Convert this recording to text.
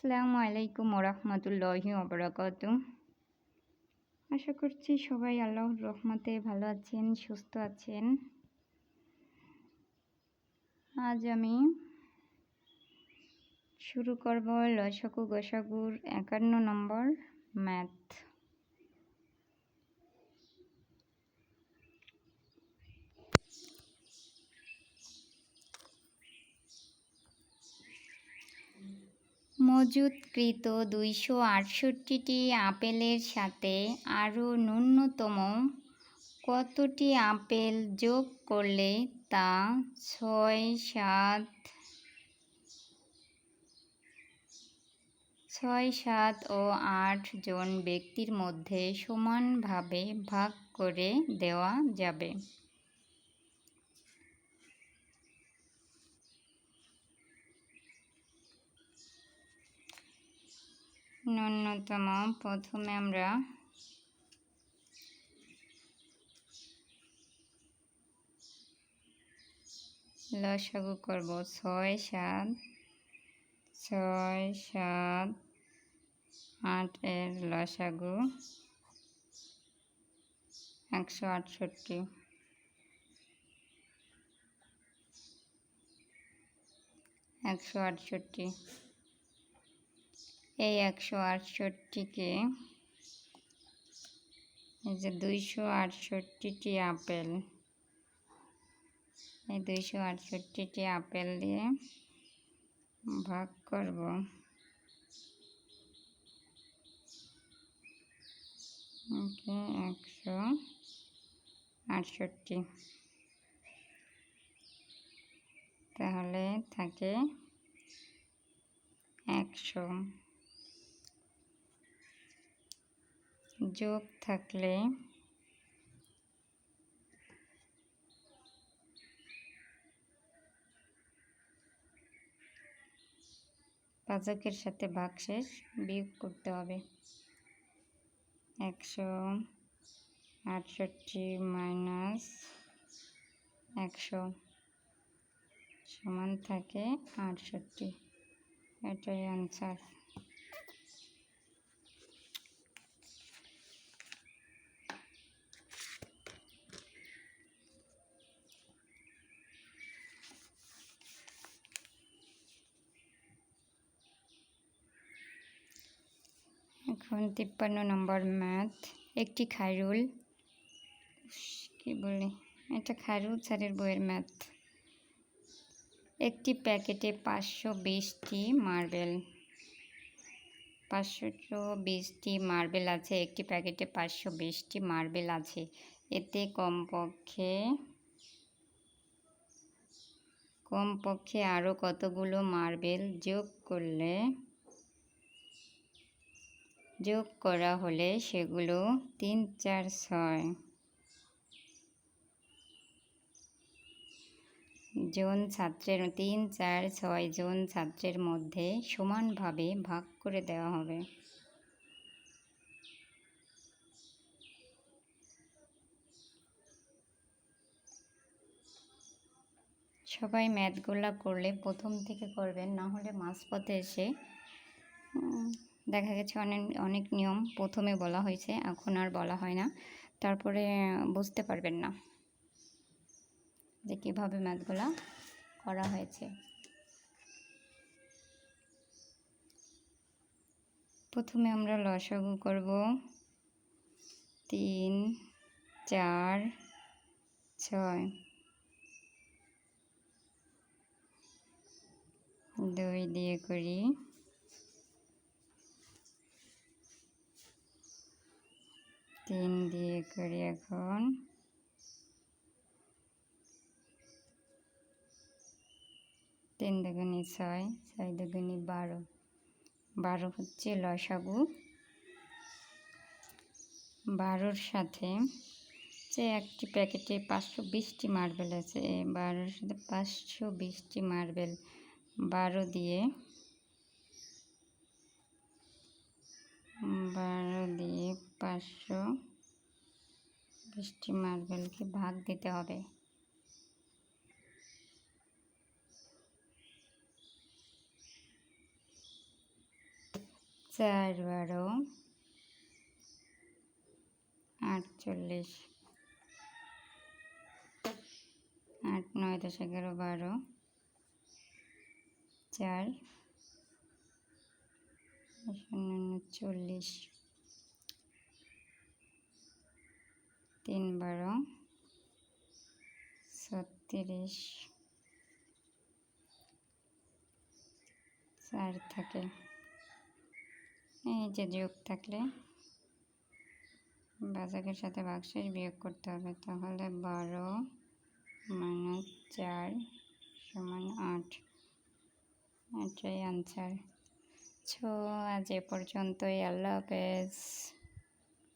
আসসালামু আলাইকুম ওরহমতুল্লাহি ওবরাকাত আশা করছি সবাই আল্লাহর রহমতে ভালো আছেন, সুস্থ আছেন। আজ আমি শুরু করব লসাকু গোসাগুর একান্ন নম্বর ম্যাথ। মজুতকৃত দুইশো আটষট্টিটি আপেলের সাথে আরও ন্যূনতম কতটি আপেল যোগ করলে তা ছয় সাত ছয় সাত ও আট জন ব্যক্তির মধ্যে সমানভাবে ভাগ করে দেওয়া যাবে? ন্যূনতম প্রথমে আমরা লসাগু করব। ছয় সাত ছয় সাত, আট এর লসাগু একশো আটষট্টি। একশো আটষট্টি। এই একশো আটষট্টিকে, এই যে দুইশো আটষট্টিটি আপেল, এই দুইশো আটষট্টিটি আপেল দিয়ে ভাগ করব। একশো আটষট্টি। তাহলে থাকে একশো। যোগ থাকলে পাচকের সাথে ভাগশেষ বিয়োগ করতে হবে। একশো আটষট্টি মাইনাস একশো সমান থাকে আটষট্টি। এটাই অ্যান্সার এখন তিপ্পান্ন নম্বর ম্যাথ একটি খাইরুল, কি বলে, এটা খাইরুল স্যারের বইয়ের ম্যাথ একটি প্যাকেটে পাঁচশো বিশটি মার্বেল, পাঁচশো বিশটি মার্বেল আছে, একটি প্যাকেটে পাঁচশো বিশটি মার্বেল আছে। এতে কমপক্ষে কমপক্ষে আরও কতগুলো মার্বেল যোগ করলে যোগ করা হলে সেগুলো তিন, চার, ছয় জন ছাত্রের তিন, চার, ছয় জন ছাত্রের মধ্যে সমানভাবে ভাগ করে দেওয়া হবে। সবাই ম্যাথগুলা করলে প্রথম থেকে করবেন, না হলে মাঝপথে এসে দেখা গেছে অনেক অনেক নিয়ম প্রথমে বলা হয়েছে, এখন আর বলা হয় না। তারপরে বুঝতে পারবেন না যে কীভাবে ম্যাথগুলা করা হয়েছে। প্রথমে আমরা লসাগু করব। তিন, চার, ছয়। দুই দিয়ে করি। তিন দিয়ে করি এখন। তিন দুগুনি ছয় ছয় দুগুনি বারো। বারো হচ্ছে লসাগু। বারোর সাথে যে একটি প্যাকেটে পাঁচশো বিশটি মার্বেল আছে বারোর সাথে পাঁচশো বিশটি মার্বেল। বারো দিয়ে বারো দিয়ে পাঁচশো। বিশটি মার্বেলকে ভাগ দিতে হবে। চার বারো। আটচল্লিশ। আট নয় দশ এগারো বারো। চার। শূন্য, চল্লিশ। তিন বারো ছত্রিশ। চার থাকে। এই যে যোগ থাকলে বাজাকের সাথে বাক্সের বিয়োগ করতে হবে, তাহলে বারো মাইনাস চার সমান আট। এটাই আনসার। ছো, আজ এ পর্যন্তই। আল্লাহ হাফেজ।